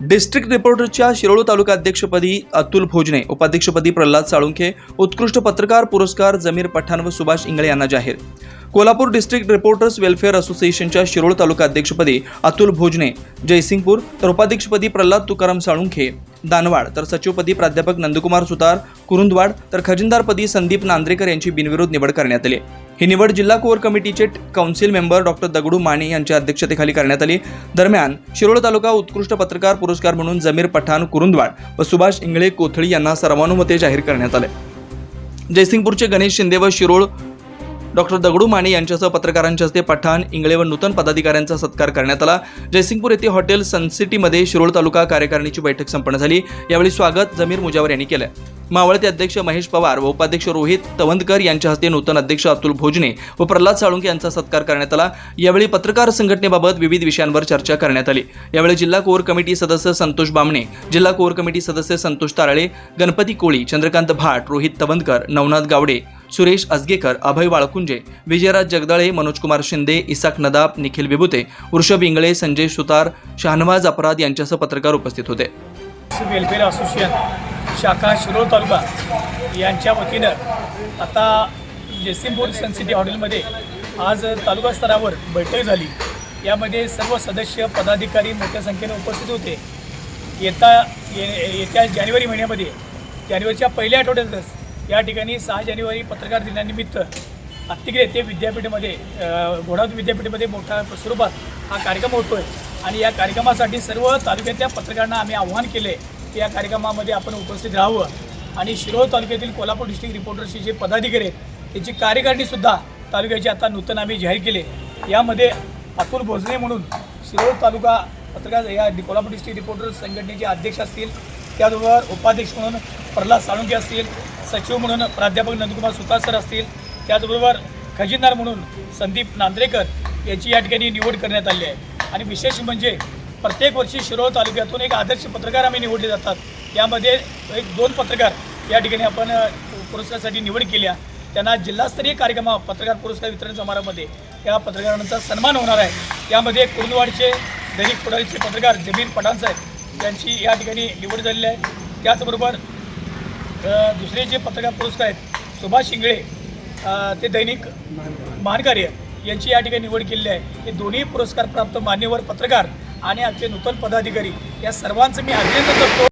District रिपोर्टरच्या Shirol तालुका अध्यक्षपदी अतुल भोजने उपाध्यक्षपदी प्रल्हाद साळुंखे उत्कृष्ट पत्रकार पुरस्कार जमीर पठाण व सुभाष इंगळे यांना जाहीर. कोल्हापूर डिस्ट्रिक्ट रिपोर्टर्स वेलफेअर असोसिएशनच्या शिरोळ तालुका अध्यक्षपदी अतुल भोजने जयसिंगपूर तर उपाध्यक्षपदी प्रल्हाद तुकाराम साळुंखे दानवाड तर सचिवपदी प्राध्यापक नंदकुमार सुतार कुरुंदवाड तर खजिनदारपदी संदीप नांद्रेकर यांची बिनविरोध निवड करण्यात आली. ही निवड जिल्हा कोर कमिटीचे council member doctor Dagdu Mane यांच्या अध्यक्षतेखाली करण्यात आली. दरम्यान शिरोळ तालुका उत्कृष्ट पत्रकार पुरस्कार म्हणून जमीर पठाण कुरुंदवाड व सुभाष इंगळे कोथळी यांना सर्वानुमते जाहीर करण्यात आले. जयसिंगपूरचे गणेश शिंदे व शिरोळ डॉक्टर दगडू माने यांच्यासह पत्रकारांच्या हस्ते पठाण इंगळे व नूतन पदाधिकाऱ्यांचा सत्कार करण्यात आला. जयसिंगपूर येथे हॉटेल सनसिटीमध्ये शिरोळ तालुका कार्यकारिणीची बैठक संपन्न झाली. यावेळी स्वागत जमीर मुजावर यांनी केलं मावळते अध्यक्ष महेश पवार व उपाध्यक्ष रोहित तवंदकर यांच्या हस्ते नूतन अध्यक्ष अतुल भोजने व प्रल्हाद साळुंके यांचा सत्कार करण्यात आला. यावेळी पत्रकार संघटनेबाबत विविध विषयांवर चर्चा करण्यात आली. यावेळी जिल्हा कोर कमिटी सदस्य संतोष बामणे जिल्हा कोर कमिटी सदस्य संतोष ताराळे गणपती कोळी चंद्रकांत भाट रोहित तवंदकर नवनाथ गावडे सुरेश अजगेकर अभय वाळकुंजे विजयराज जगदाळे मनोजकुमार शिंदे इसाक नदाब निखिल विभुते वृषभ इंगळे संजय सुतार शहानवाज अपराध यांच्यासह पत्रकार उपस्थित होते. वेलफेअर असोसिएशन शाखा शिरोळ तालुका यांच्या वतीनं आता जयसिंगपूर सनसिटी हॉटेलमध्ये आज तालुका स्तरावर बैठक झाली. यामध्ये सर्व सदस्य पदाधिकारी मोठ्या संख्येने उपस्थित होते. येता ये येत्या जानेवारी महिन्यामध्ये जानेवारीच्या पहिल्या आठवड्यातच या ठिकाणी सहा जानेवारी पत्रकार दिनानिमित्त अत्तिगिरे येथे विद्यापीठामध्ये घोडावत विद्यापीठामध्ये मोठ्या स्वरूपात हा कार्यक्रम होतो आहे आणि या कार्यक्रमासाठी सर्व तालुक्यातल्या पत्रकारांना आम्ही आव्हान केले की या कार्यक्रमामध्ये आपण उपस्थित राहावं. आणि शिरोळ तालुक्यातील कोल्हापूर डिस्ट्रिक्ट रिपोर्टर्सचे जे पदाधिकारी आहेत त्याची कार्यकारिणीसुद्धा तालुक्याची आता नूतन आम्ही जाहीर केले यामध्ये अतुल भोजने म्हणून शिरोळ तालुका पत्रकार या कोल्हापूर डिस्ट्रिक्ट रिपोर्टर्स संघटनेचे अध्यक्ष असतील त्याचबरोबर उपाध्यक्ष म्हणून प्रल्हाद साळुंके असतील सचिव म्हणून प्राध्यापक नंदकुमार सुतार सर असतील. त्याचबरोबर खजिनदार म्हणून संदीप नांद्रेकर याची या ठिकाणी निवड करण्यात आली आहे. आणि विशेष म्हणजे प्रत्येक वर्षी शिरोळ तालुक्यातून एक आदर्श पत्रकार आम्ही निवडले जातात. यामध्ये एक दोन पत्रकार या ठिकाणी आपण पुरस्कारासाठी निवड केल्या. त्यांना जिल्हास्तरीय कार्यक्रमा पत्रकार पुरस्कार वितरण समारंभामध्ये या पत्रकारांचा सन्मान होणार आहे. यामध्ये कुरुंदवाडचे दैनिक पुढारीचे पत्रकार जमीन पठाणसाहेब यांची या ठिकाणी निवड झालेली आहे. त्याचबरोबर दुसरे जे पत्रकार पुरस्कार आहेत सुभाष शिंगळे ते दैनिक महानकार्य यांची या ठिकाणी निवड केलेली आहे. हे दोन्ही पुरस्कार प्राप्त मान्यवर पत्रकार आणि आमचे नूतन पदाधिकारी या सर्वांचं मी अभिनंदन करतो.